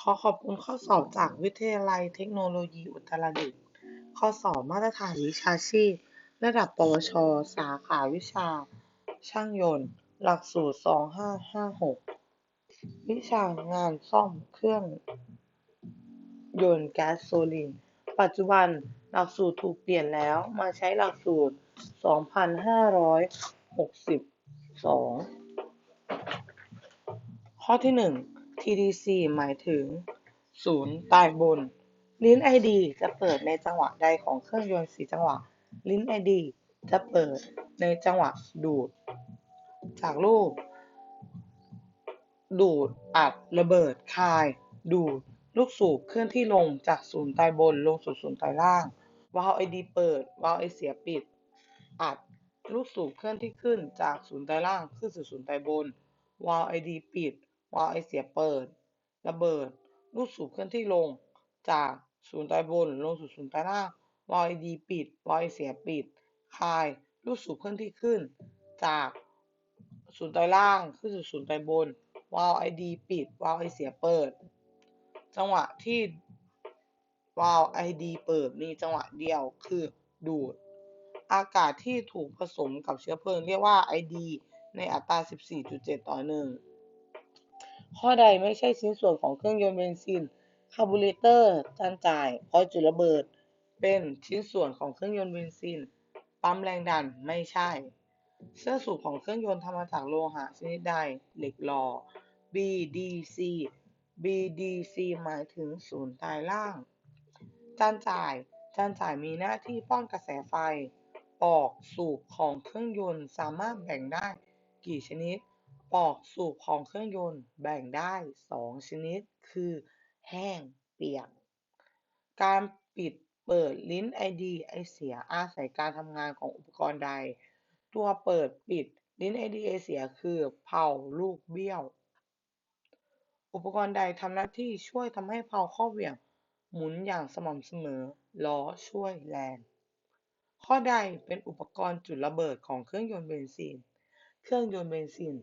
ขอขอบคุณข้อสอบจากวิทยาลัยเทคโนโลยีอุตรดิตถ์ ข้อสอบมาตรฐานวิชาชีพ ระดับ ปวช สาขาวิชา ช่างยนต์ หลักสูตร 2556 วิชางานซ่อมเครื่องยนต์แก๊สโซลีนปัจจุบันหลักสูตรถูกเปลี่ยนแล้วมาใช้หลักสูตร 2562 ข้อที่ 1 TDC หมายถึงศูนย์ตายบน ลิ้น ID จะเปิดในจังหวะใดของเครื่องยนต์4จังหวะ ลิ้น ID จะเปิดในจังหวะดูด จากรูป ดูด อัด ระเบิด คาย ดูด ลูกสูบเคลื่อนที่ลงจากศูนย์ตายบนลงสู่ศูนย์ตายล่าง วาล์ว ID เปิด วาล์วไอเสียปิด อัด ลูกสูบเคลื่อนที่ขึ้นจากศูนย์ตายล่างขึ้นสู่ศูนย์ตายบน วาล์ว ID ปิด วาล์วไอเสียเปิด ระเบิด ลูกสูบเคลื่อนที่ลง จากศูนย์ตายบนลงสู่ศูนย์ตายล่างวาล์ว ID ปิดวาล์วไอเสียปิด คาย ลูกสูบเคลื่อนที่ขึ้น จากศูนย์ตายล่างขึ้นสู่ศูนย์ตายบนวาล์ว ID ปิดวาล์วไอเสียเปิด จังหวะที่วาล์ว ID เปิดมีจังหวะเดียวคือดูด อากาศที่ถูกผสมกับเชื้อเพลิงเรียกว่า ID ในอัตรา 14.7 ต่อ 1 ข้อใดไม่ใช่ชิ้นส่วนของเครื่องยนต์เบนซิน คาร์บูเรเตอร์ จานจ่ายคอยจุดระเบิด เป็นชิ้นส่วนของเครื่องยนต์เบนซิน ปั๊มแรงดัน ไม่ใช่ เสื้อสูบของเครื่องยนต์ทำมาจากโลหะชนิดใด เหล็กหล่อ BDC BDC หมายถึงศูนย์ตายล่าง จานจ่าย จานจ่ายมีหน้าที่ป้อนกระแสไฟปอกสูบของเครื่องยนต์สามารถแบ่งได้กี่ชนิด ปอกสูบของเครื่องยนต์แบ่งได้2ชนิด คือ แห้งเปียก การปิดเปิดลิ้น ID ไอเสียอาศัยการทำงานของอุปกรณ์ใด ตัวเปิดปิดลิ้น ID ไอเสียคือเพลาลูกเบี้ยว อุปกรณ์ใดทำหน้าที่ช่วยทำให้เพลาข้อเหวี่ยงหมุนอย่างสม่ำเสมอล้อช่วยแรงข้อใดเป็นอุปกรณ์จุดระเบิดของเครื่องยนต์เบนซิน เครื่องยนต์เบนซิน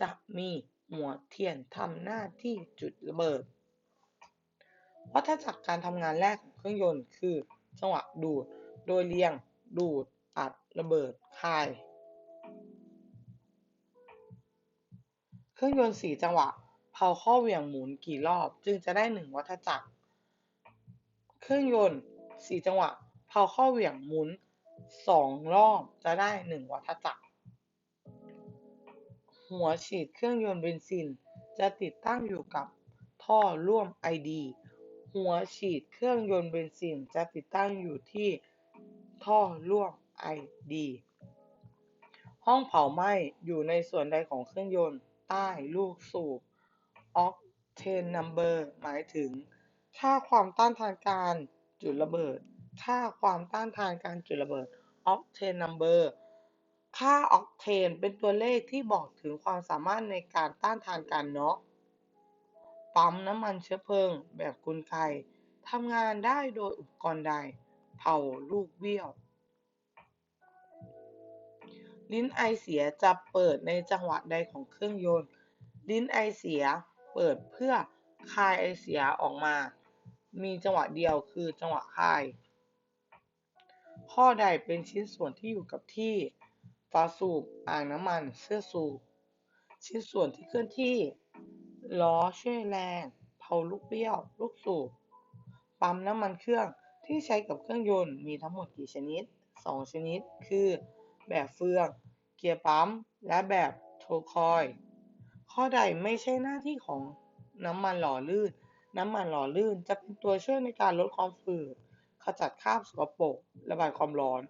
จะมีหัวเทียนทำหน้าที่จุดระเบิด วัฏจักรการทำงานแรกของเครื่องยนต์คือจังหวะดูด โดยเรียง ดูด อัด ระเบิด คาย เครื่องยนต์4จังหวะเพลาข้อเหวี่ยงหมุนกี่รอบจึงจะได้1วัฏจักร เครื่องยนต์4จังหวะเพลาข้อเหวี่ยงหมุน2รอบจะได้1วัฏจักร หัวฉีดเครื่องยนต์เบนซิน จะติดตั้งอยู่กับท่อร่วม ID หัวฉีดเครื่องยนต์เบนซินจะติดตั้งอยู่ที่ท่อร่วม ID ห้องเผาไหม้อยู่ในส่วนใดของเครื่องยนต์ใต้ลูกสูบ Octane number หมายถึง ค่าความต้านทานการจุดระเบิด ค่าความต้านทานการจุดระเบิด Octane number ค่าออกเทนเป็นตัวเลขที่บอกถึงความสามารถในการต้านทานการน็อกปั๊มน้ำมันเชื้อเพลิง แบบกลไกทำงานได้โดยอุปกรณ์ใด เผาลูกเบี้ยว ลิ้นไอเสียจะเปิดในจังหวะใดของเครื่องยนต์ ลิ้นไอเสียเปิดเพื่อคายไอเสียออกมา มีจังหวะเดียวคือจังหวะคาย ข้อใดเป็นชิ้นส่วนที่อยู่กับที่ ฝาสูบ อ่างน้ำมัน เสื้อสูบ ชิ้นส่วนที่เคลื่อนที่ ล้อช่วยแรงเพลาลูกเบี้ยว ลูกสูบ ปั๊มน้ำมันเครื่องที่ใช้กับเครื่องยนต์มีทั้งหมดกี่ชนิด 2 ชนิด คือ แบบเฟือง เกียร์ปั๊ม และแบบโทคอย ข้อใดไม่ใช่หน้าที่ของน้ำมันหล่อลื่น น้ำมันหล่อลื่นจะเป็นตัวช่วยในการลดความฝืดขจัดคราบสกปรกระบายความร้อน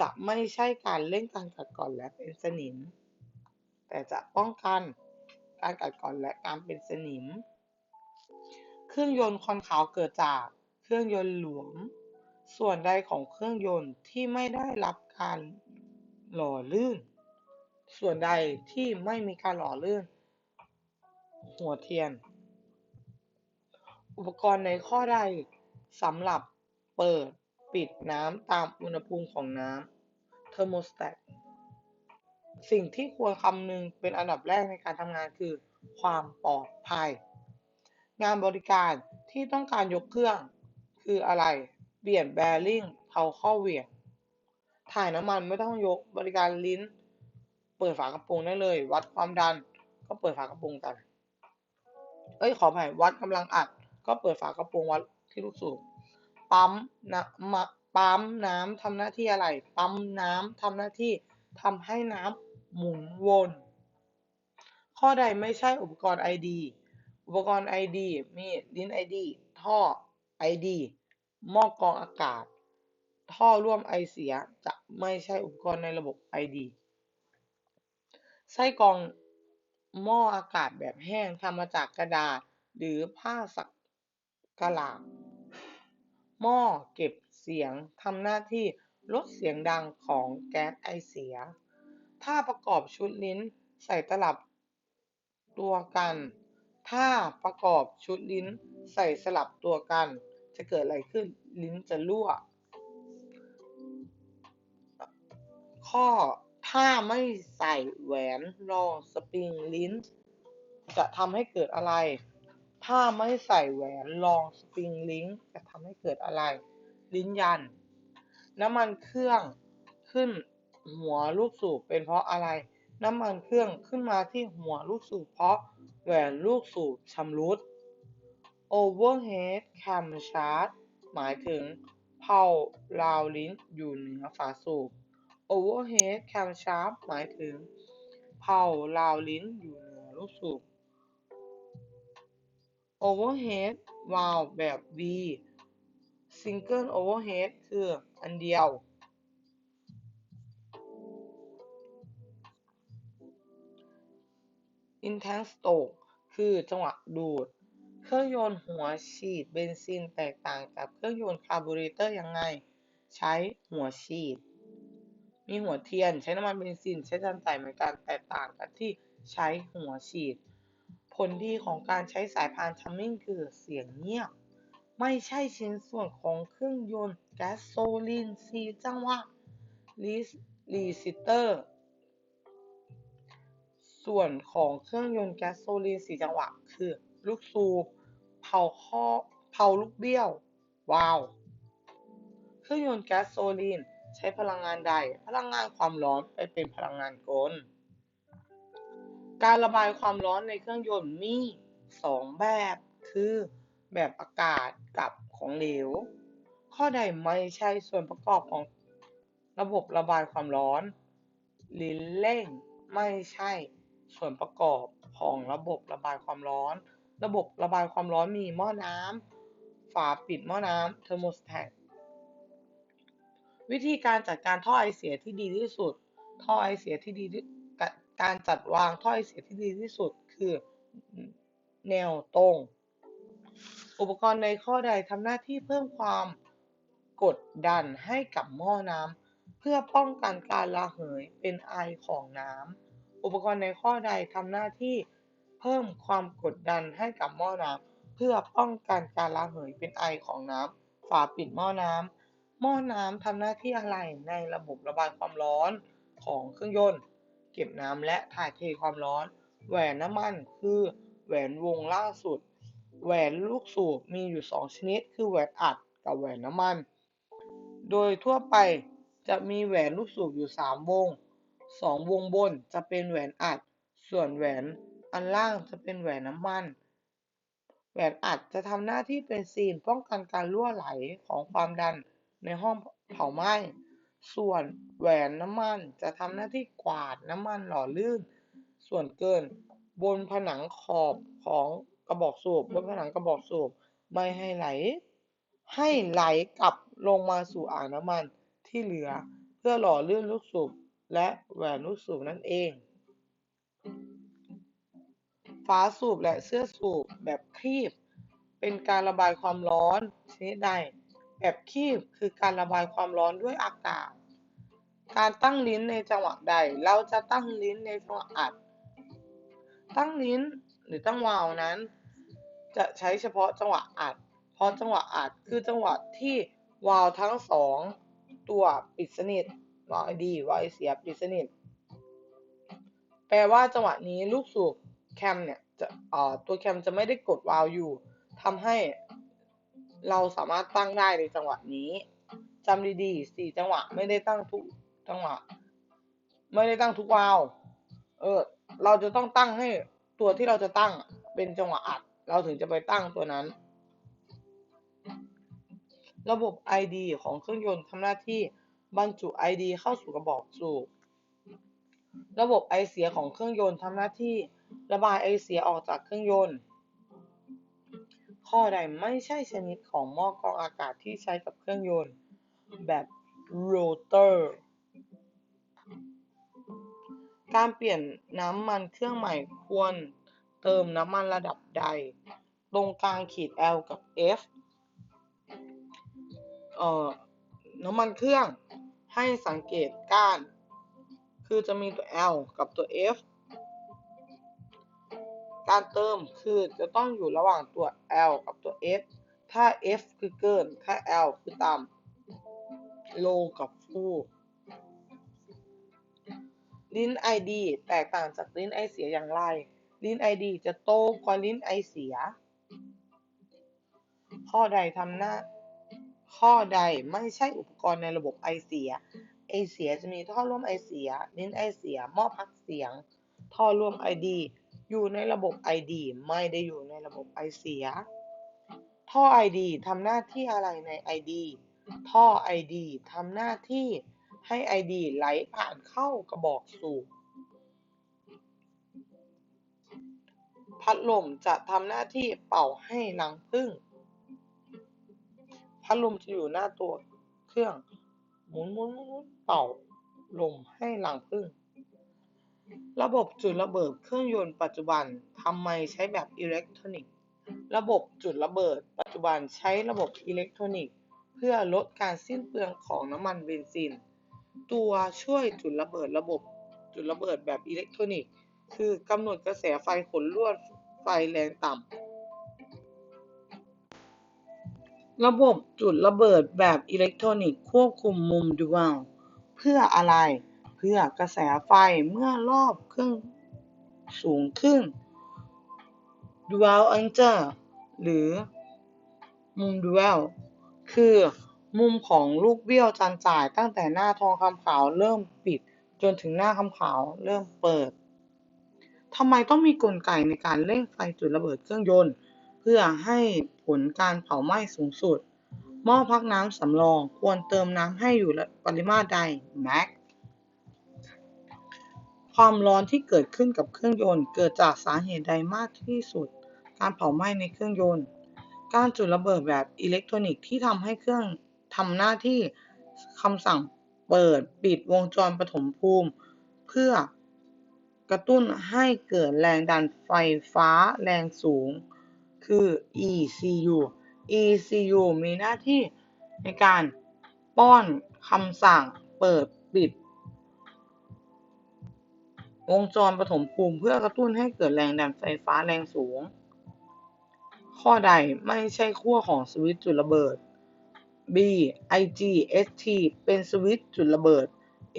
จะไม่ใช่การเร่งการกัดกร่อนและเป็นสนิม แต่จะป้องกันการกัดกร่อนและการเป็นสนิม เครื่องยนต์ควันขาวเกิดจากเครื่องยนต์หลวม ส่วนใดของเครื่องยนต์ที่ไม่ได้รับการหล่อลื่น ส่วนใดที่ไม่มีการหล่อลื่น หัวเทียน อุปกรณ์ในข้อใดสำหรับเปิด ปิดน้ำตามอุณหภูมิของน้ำเทอร์โมสแตทสิ่งที่ควรคำนึงเป็นอันดับแรกในการทำงานคือ ความปลอดภัย งานบริการที่ต้องการยกเครื่อง คืออะไร เปลี่ยนแบริ่งเผาข้อเหวี่ยง ถ่ายน้ำมันไม่ต้องยกบริการลิ้น เปิดฝากระโปรงได้เลย วัดความดันก็เปิดฝากระโปรงกัน เอ้ยขออภัยวัดกำลังอัด ก็เปิดฝากระโปรงวัดที่ลูกสูบ ปั๊มน้ำมาปั๊มน้ำทำหน้าที่อะไร ปั๊มน้ำทำหน้าที่ทำให้น้ำหมุนวน ข้อใดไม่ใช่อุปกรณ์ ID อุปกรณ์ ID มีลิ้น ID ท่อ ID หม้อกรองอากาศ ท่อร่วมไอเสียจะไม่ใช่อุปกรณ์ในระบบ ID ไส้กรองหม้ออากาศแบบแห้งทำมาจากกระดาษ หรือผ้าสักกระหลาด หม้อเก็บเสียงทำหน้าที่ลดเสียงดังของแก๊สไอเสีย ถ้าประกอบชุดลิ้นใส่ตลับตัวกัน ถ้าประกอบชุดลิ้นใส่สลับตัวกัน จะเกิดอะไรขึ้น ลิ้นจะรั่ว ข้อ ถ้าไม่ใส่แหวนรองสปริงลิ้น จะทำให้เกิดอะไร ถ้าไม่ใส่แหวนรองสปริงลิ้นจะทำให้เกิดอะไร ลิ้นยัน น้ำมันเครื่องขึ้นหัวลูกสูบเป็นเพราะอะไร น้ำมันเครื่องขึ้นมาที่หัวลูกสูบเพราะแหวนลูกสูบชำรุด overhead camshaft หมายถึงเผาราวลิ้นอยู่เหนือฝาสูบ overhead camshaft หมายถึงเผาราวลิ้นอยู่เหนือลูกสูบ overhead valve แบบ V single overhead คืออันเดียว intense stroke คือจังหวะดูด เครื่องยนต์หัวฉีดเบนซินแตกต่างจากเครื่องยนต์คาร์บูเรเตอร์ยังไง ใช้หัวฉีด มีหัวเทียน ใช้น้ำมันเบนซิน ใช้จานใส่เหมือนกันแตกต่างกันที่ใช้หัวฉีด ผลดีของการใช้สายพานทัมมิ่งคือเสียงเงียบ ไม่ใช่ชิ้นส่วนของเครื่องยนต์แก๊สโซลินสีจังหวะรีซิเตอร์ ส่วนของเครื่องยนต์แก๊สโซลินสีจังหวะ คือ ลูกสูบเผาข้อเผาลูกเบี้ยว วาล์วเครื่องยนต์แก๊สโซลินใช้พลังงานใด พลังงานความร้อนไปเป็นพลังงานกล การระบายความร้อนในเครื่องยนต์มี 2 แบบ คือแบบอากาศกับของเหลว ข้อใดไม่ใช่ส่วนประกอบของระบบระบายความร้อน ลิ้นเร่งไม่ใช่ส่วนประกอบของระบบระบายความร้อน ระบบระบายความร้อนมีหม้อน้ำฝาปิดหม้อน้ำเทอร์โมสแตทวิธีการจัดการท่อไอเสียที่ดีที่สุด ท่อไอเสียที่ดีที่ การจัดวางท่อไอเสียที่ดีที่สุดคือแนวตรง อุปกรณ์ในข้อใดทำหน้าที่เพิ่มความกดดันให้กับหม้อน้ำเพื่อป้องกันการระเหยเป็นไอของน้ำอุปกรณ์ในข้อใดทำหน้าที่เพิ่มความกดดันให้กับหม้อน้ำเพื่อป้องกันการระเหยเป็นไอของน้ำฝาปิดหม้อน้ำหม้อน้ำทำหน้าที่อะไรในระบบระบายความร้อนของเครื่องยนต์ เก็บน้ำและถ่ายเทความร้อน แหวนน้ำมันคือแหวนวงล่าสุด แหวนลูกสูบมีอยู่ 2 ชนิด คือแหวนอัดกับแหวนน้ำมัน โดยทั่วไปจะมีแหวนลูกสูบอยู่ 3 วง 2 วงบนจะเป็นแหวนอัด ส่วนแหวนอันล่างจะเป็นแหวนน้ำมันแหวนอัดจะทำหน้าที่เป็นซีนป้องกันการรั่วไหลของความดันในห้องเผาไหม้ ส่วนแหวนน้ำมันจะทำหน้าที่กวาดน้ำมันหล่อลื่น ส่วนเกิน บนผนังขอบของกระบอกสูบบนผนังกระบอกสูบไม่ให้ไหล ให้ไหลกลับลงมาสู่อ่างน้ำมันที่เหลือเพื่อหล่อลื่นลูกสูบและแหวนลูกสูบนั่นเอง ฝาสูบและเสื้อสูบแบบครีบ เป็นการระบายความร้อนชนิดใด แบบคีบคือการระบายความร้อนด้วยอากาศ การตั้งลิ้นในจังหวะใด เราจะตั้งลิ้นในจังหวะอัด ตั้งลิ้นหรือตั้งวาวนั้น จะใช้เฉพาะจังหวะอัด เพราะจังหวะอัดคือจังหวะที่วาล์วทั้งสองตัวปิดสนิทวาล์วดีวาล์วเสียปิดสนิท แปลว่าจังหวะนี้ลูกสูบแคมเนี่ยจะตัวแคมจะไม่ได้กดวาล์วอยู่ทำให้ เราสามารถตั้งได้ในจังหวะนี้จำดีๆสี่จังหวะ ไม่ได้ตั้งทุกจังหวะ ไม่ได้ตั้งทุกวาวเออ เราจะต้องตั้งให้ตัวที่เราจะตั้งเป็นจังหวะอัด เราถึงจะไปตั้งตัวนั้น ระบบ ID ของเครื่องยนต์ทำหน้าที่บรรจุ ID เข้าสู่กระบอกสูบระบบไอเสียของเครื่องยนต์ทำหน้าที่ระบายไอเสียออกจากเครื่องยนต์ ข้อใดไม่ใช่ชนิดของหม้อกรองอากาศที่ใช้กับเครื่องยนต์แบบโรเตอร์การเปลี่ยนน้ำมันเครื่องใหม่ควรเติมน้ำมันระดับใด ตรงกลางขีด L กับ F เอ่อน้ำมันเครื่องให้สังเกตก้าน คือจะมีตัว L กับตัว F การเติมคือจะต้องอยู่ระหว่างตัว L กับตัว F ถ้า F คือเกิน ถ้า L คือต่ำ low กับ full ลิ้น ID แตกต่างจากลิ้นไอเสียอย่างไร ลิ้น ID จะโตกว่าลิ้นไอเสีย ข้อใดทำหน้า ข้อใดไม่ใช่อุปกรณ์ในระบบไอเสีย ไอเสียจะมีท่อร่วมไอเสีย ลิ้นไอเสียหม้อพักเสียง ท่อร่วม ID อยู่ในระบบ ID ไม่ได้อยู่ในระบบไอเสีย ท่อ ID ทำหน้าที่อะไรใน ID ท่อ ID ทำหน้าที่ให้ ID ไหลผ่านเข้ากระบอกสูบพัดลมจะทำหน้าที่เป่าให้รังผึ้งพัดลมจะอยู่หน้าตัวเครื่องหมุนหมุนหมุนเป่าลมให้รังผึ้ง ระบบจุดระเบิดเครื่องยนต์ปัจจุบันทำไมใช้แบบอิเล็กทรอนิกส์ ระบบจุดระเบิด ปัจจุบันใช้ระบบอิเล็กทรอนิกส์ เพื่อลดการสิ้นเปลืองของน้ำมันเบนซิน ตัวช่วยจุดระเบิดระบบจุดระเบิดแบบอิเล็กทรอนิกส์ คือกำหนดกระแสไฟขนลวดไฟแรงต่ำ ระบบจุดระเบิดแบบอิเล็กทรอนิกส์ควบคุมมุมดูวัลเพื่ออะไร พื่อกระแสไฟเมื่อรอบเครื่องสูงขึ้น dual angle หรือมุม dual คือมุมของลูกเบี้ยวจานจ่ายตั้งแต่หน้าทองคำขาวเริ่มปิดจนถึงหน้าคำขาวเริ่มเปิดทำไมต้องมีกลไกในการเร่งไฟจุดระเบิดเครื่องยนต์ เพื่อให้ผลการเผาไหม้สูงสุด หม้อพักน้ำสำรองควรเติมน้ำให้อยู่ปริมาตรใด max ความร้อนที่เกิดขึ้นกับเครื่องยนต์เกิดจากสาเหตุใดมากที่สุด การเผาไหม้ในเครื่องยนต์ การจุดระเบิดแบบอิเล็กทรอนิกส์ที่ทำให้เครื่องทำหน้าที่คำสั่งเปิดปิดวงจรปฐมภูมิ เพื่อกระตุ้นให้เกิดแรงดันไฟฟ้าแรงสูง คือ ECU ECU มีหน้าที่ในการป้อนคำสั่งเปิดปิด วงจรปฐมภูมิเพื่อกระตุ้นให้เกิดแรงดันไฟฟ้าแรงสูง ข้อใดไม่ใช่ขั้วของสวิตช์จุดระเบิด B IGST เป็นสวิตช์จุดระเบิด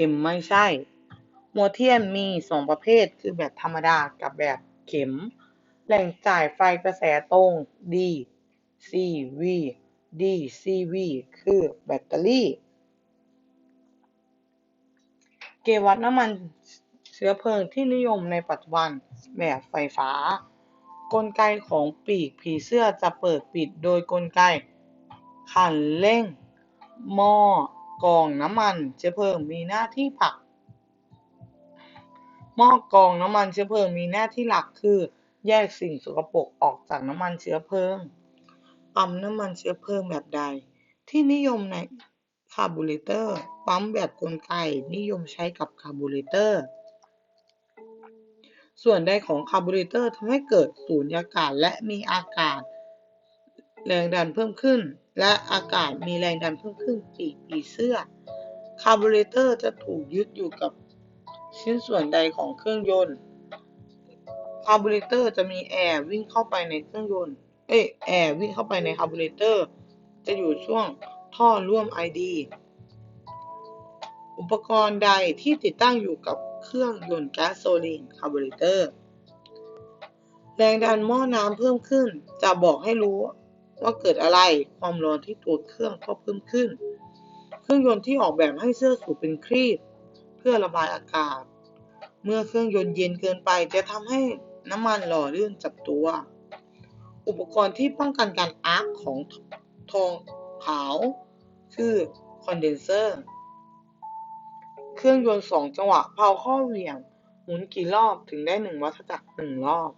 M ไม่ใช่ หัวเทียนมี 2 ประเภทคือแบบธรรมดากับแบบเข็ม แหล่งจ่ายไฟกระแสตรง DC-V DC-V คือแบตเตอรี่ เกวัดน้ำมัน ชื้อเพลิงที่นิยมในปัจจุบันแบบไฟฟ้า กลไกของปีกผีเสื้อจะเปิดปิดโดยกลไกคันเร่ง หม้อกองน้ำมันเชื้อเพลิงมีหน้าที่ผลักหม้อกองน้ำมันเชื้อเพลิงมีหน้าที่หลักคือ แยกสิ่งสกปรกออกจากน้ำมันเชื้อเพลิงปั๊มน้ำมันเชื้อเพลิงแบบใด ที่นิยมในคาร์บูเรเตอร์ ปั๊มแบบกลไกนิยมใช้กับคาร์บูเรเตอร์ ส่วนใดของคาร์บูเรเตอร์ทำให้เกิดสูญญากาศและมีอากาศ แรงดันเพิ่มขึ้น และอากาศมีแรงดันเพิ่มขึ้นปีกผีเสื้อคาร์บูเรเตอร์จะถูกยึดอยู่กับชิ้นส่วนใดของเครื่องยนต์คาร์บูเรเตอร์จะมีแอร์วิ่งเข้าไปในเครื่องยนต์เอ้แอร์วิ่งเข้าไปในคาร์บูเรเตอร์จะอยู่ช่วงท่อร่วม ID อุปกรณ์ใดที่ติดตั้งอยู่กับเครื่องยนต์แก๊สโซลีนคาร์บูเรเตอร์ แรงดันหม้อน้ำเพิ่มขึ้น จะบอกให้รู้ว่าเกิดอะไรความร้อนที่ตัวเครื่องก็เพิ่มขึ้น เครื่องยนต์ที่ออกแบบให้เสื้อสูบเป็นครีบ เพื่อระบายอากาศ เมื่อเครื่องยนต์เย็นเกินไปจะทำให้น้ำมันหล่อลื่นจับตัว อุปกรณ์ที่ป้องกันการอาร์คของทองขาว คือคอนเดนเซอร์ เครื่องยนต์สองจังหวะเพาข้อเหวี่ยง หมุนกี่รอบถึงได้หนึ่งวัฏจักรหนึ่งรอบ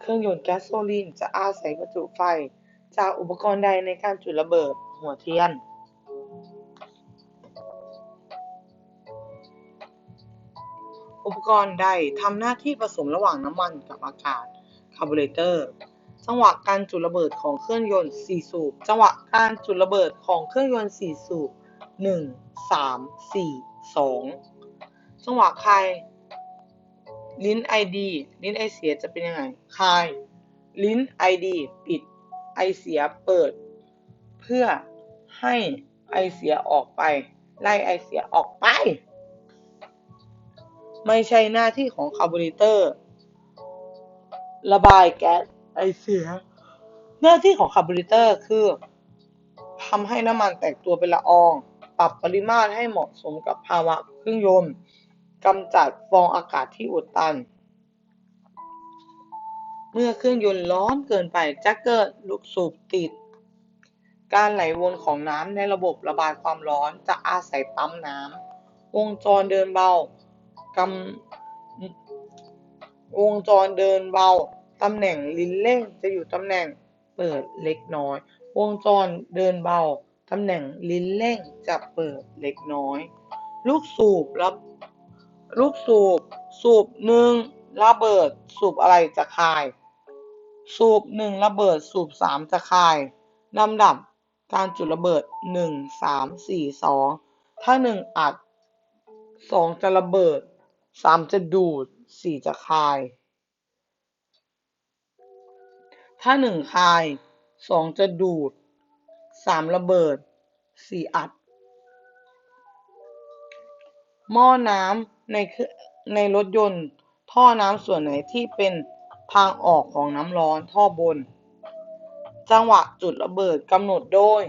เครื่องยนต์แก๊สโซลีนจะอาศัยประจุไฟ จากอุปกรณ์ใดในการจุดระเบิดหัวเทียน อุปกรณ์ใดทำหน้าที่ผสมระหว่างน้ำมันกับอากาศคาร์บูเรเตอร์จังหวะการจุดระเบิดของเครื่องยนต์ 4 สูบ จังหวะการจุดระเบิดของเครื่องยนต์ 4 สูบ 1 3 4 2จังหวะคาย ลิ้น ID ลิ้นไอเสียจะเป็นยังไง คาย ลิ้น ID ปิดไอเสียเปิด เพื่อให้ไอเสียออกไป ไล่ไอเสียออกไป ไม่ใช่หน้าที่ของคาร์บูเรเตอร์ ระบายแก๊สไอเสีย หน้าที่ของคาร์บูเรเตอร์คือทำให้น้ำมันแตกตัวเป็นละออง รับปริมาตรให้เหมาะสมกับภาวะเครื่องยนต์กำจัดฟองอากาศที่อุดตัน เมื่อเครื่องยนต์ร้อนเกินไปจะเกิดลูกสูบติด การไหลวนของน้ำในระบบระบายความร้อนจะอาศัยปั๊มน้ำวงจรเดินเบากำวงจรเดินเบาตำแหน่งลิ้นเร่งจะอยู่ตำแหน่งเปิดเล็กน้อย วงจรเดินเบา ตำแหน่งลิ้นเร่งจะเปิดเล็กน้อย ลูกสูบรับลูกสูบ สูบหนึ่งระเบิด สูบอะไรจะคาย สูบหนึ่งระเบิด สูบสามจะคายลำดับการจุดระเบิดหนึ่งสามสี่สองถ้าหนึ่งอัดสองจะระเบิดสามจะดูดสี่จะคาย ถ้าหนึ่งคายสองจะดูด สามระเบิดสี่อัด หม้อน้ำในเครื่องในรถยนต์ ท่อน้ำส่วนไหนที่เป็นทางออกของน้ำร้อนท่อบน จังหวะจุดระเบิดกำหนดโดย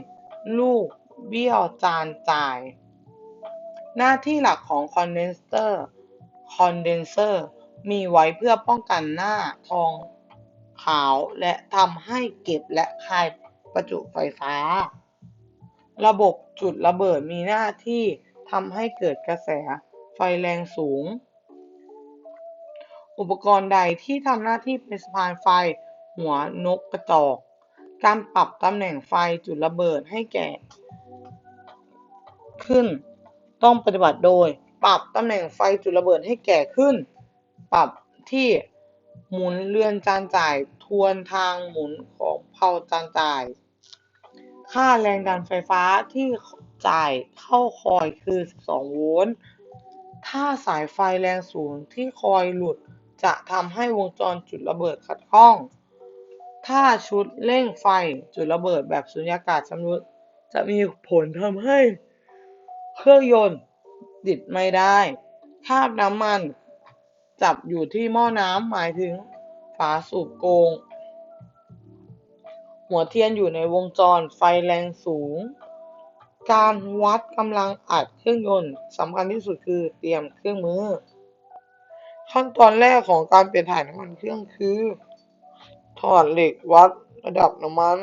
ลูกเบี้ยวจานจ่าย หน้าที่หลักของคอนเดนเซอร์คอนเดนเซอร์มีไว้เพื่อป้องกันหน้าทองขาวและทำให้เก็บและคาย ประจุไฟฟ้า ระบบจุดระเบิดมีหน้าที่ทำให้เกิดกระแสไฟแรงสูง อุปกรณ์ใดที่ทำหน้าที่เป็นสะพานไฟหัวนกกระจอก การปรับตำแหน่งไฟจุดระเบิดให้แก่ ขึ้น ต้องปฏิบัติโดย ปรับตำแหน่งไฟจุดระเบิดให้แก่ขึ้น ปรับที่หมุนเรือนจานจ่ายทวนทางหมุนของเพลาจานจ่าย ค่าแรงดันไฟฟ้าที่จ่ายเข้าคอยคือ 12 โวลต์ ถ้าสายไฟแรงสูงที่คอยหลุดจะทำให้วงจรจุดระเบิดขัดข้อง ถ้าชุดเร่งไฟจุดระเบิดแบบสุญญากาศชำรุดจะมีผลทำให้ เครื่องยนต์ติดไม่ได้คราบน้ำมันจับอยู่ที่หม้อน้ำหมายถึงฝาสูบโกง หัวเทียนอยู่ในวงจรไฟแรงสูง การวัดกำลังอัดเครื่องยนต์สำคัญที่สุดคือเตรียมเครื่องมือ ขั้นตอนแรกของการเปลี่ยนถ่ายน้ำมันเครื่องคือ ถอดเหล็กวัดระดับน้ำมัน